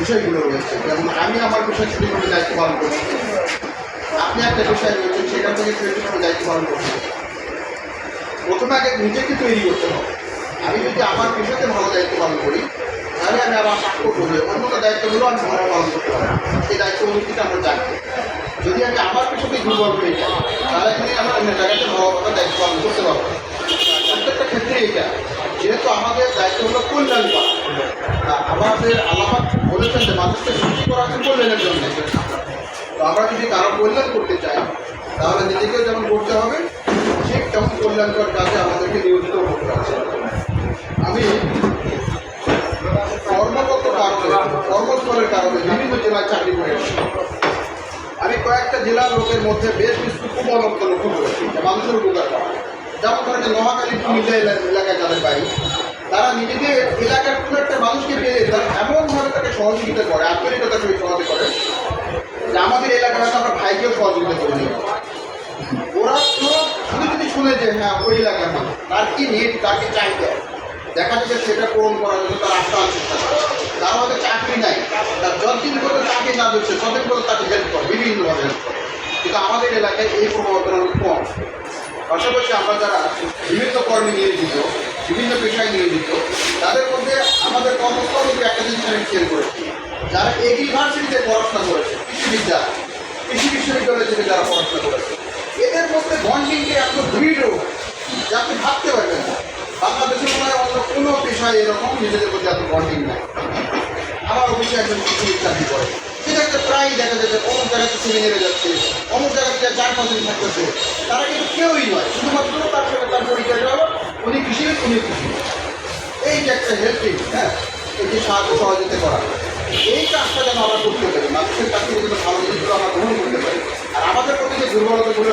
বিষয়গুলো রয়েছে। যেমন আমি আমার বিষয় সেটিভাবে দায়িত্ব পালন করছি। আপনি একটা বিষয় রয়েছেন সেখান থেকে সেটিভাবে দায়িত্ব পালন করছেন প্রথমে আগে নিজেকে তৈরি করতে হবে। আমি যদি আমার পেশাতে ভালো দায়িত্ব পালন করি, তাহলে আমি আমার সাক্ষ্য করবে অন্য দায়িত্বগুলো আমি ভালো পালন করতে পারব সেই দায়িত্ব অনুষ্ঠিত আমরা জানব যদি আমি আমার পেশাতে দুর্বল হয়ে যাই, তাহলে আমি আমার অন্য জায়গাতে ভালো কথা দায়িত্ব পালন করতে পারব প্রত্যেকটা ক্ষেত্রে এটা। যেহেতু আমাদের দায়িত্ব হলো কল্যাণ করা আমাদের আল্লাহ বলেছেন যে মানুষকে সৃষ্টি করা আছে কল্যাণের জন্য। তো আমরা যদি কারও কল্যাণ করতে চাই, তাহলে নিজেকেও যেমন করতে হবে, ঠিক তেমন কল্যাণকর কাজে আমাদেরকে নিয়োজিত করতে হবে। আমি কর্মগত কারণে, কর্মস্থলের কারণে বিভিন্ন জেলায় চাকরি করে আমি কয়েকটা জেলার লোকের মধ্যে বেশ কিছু কুমলত্ব লক্ষ্য করেছি মানুষের উপকার করা। যেমন ধরেন মহাকালী কুমিল্লা এলাকায় যাদের বাড়ি তারা নিজেদের এলাকার কোনো একটা মানুষকে পেলে তারা এমনভাবে তাকে সহযোগিতা করে আন্তরিকতার সহিত সহযোগিতা করে যে আমাদের এলাকায় হয়তো আমরা ভাইকেও সহযোগিতা করে ওরা তো শুধু যদি শুনে যে হ্যাঁ ওই এলাকার মানুষ। তার কি নেট তাকে চাহিদা? দেখা যাচ্ছে সেটা পূরণ করার জন্য তার আস্থা আছে। তার হয়তো চাকরি নাই। তার যতদিন পর্যন্ত চাকরি না দিচ্ছে, ততদিন করে তাকে হেল্প করে বিভিন্নভাবে হেল্প করে। কিন্তু আমাদের এলাকায় এই অনেক কম। পাশাপাশি আমরা যারা বিভিন্ন কর্মে নিয়োজিত বিভিন্ন পেশায় নিয়োজিত, তাদের মধ্যে আমাদের কর্মস্থল একটা জিনিস আমি খেয়াল করেছি। যারা এগ্রিভার্সিটিতে পড়াশোনা করেছে, কৃষিবিদ্যা, কৃষি বিশ্ববিদ্যালয় থেকে যারা পড়াশোনা করেছে, এদের মধ্যে বন্ডিংকে এত দৃঢ় যে আপনি ভাবতে পারবেন না। বাংলাদেশের মনে অন্য কোনো পেশায় এরকম নিজেদের মধ্যে এত বন্ডিং নাই। আমার অফিসে একজন কৃষিবিদ চাকরি করে। সেটাকে প্রায় দেখা যায় যে অমুক জায়গাতে সেমিনারে যাচ্ছে, অমুক জায়গাতে চার পাঁচ দিন থাকতেছে তারা কিন্তু কেউই নয়। শুধুমাত্র তার সাথে তার পরিচয়টা হলো, উনি কৃষিবিদ এই যে একটা হেল্পিং হ্যাঁ এই সাহায্য সহযোগিতা করা। এই কাজটা আমরা করতে পারি, মানুষের কাছ যেন ভালো আমরা গ্রহণ করতে পারি। আর আমাদের প্রতি যে দুর্বলতাগুলো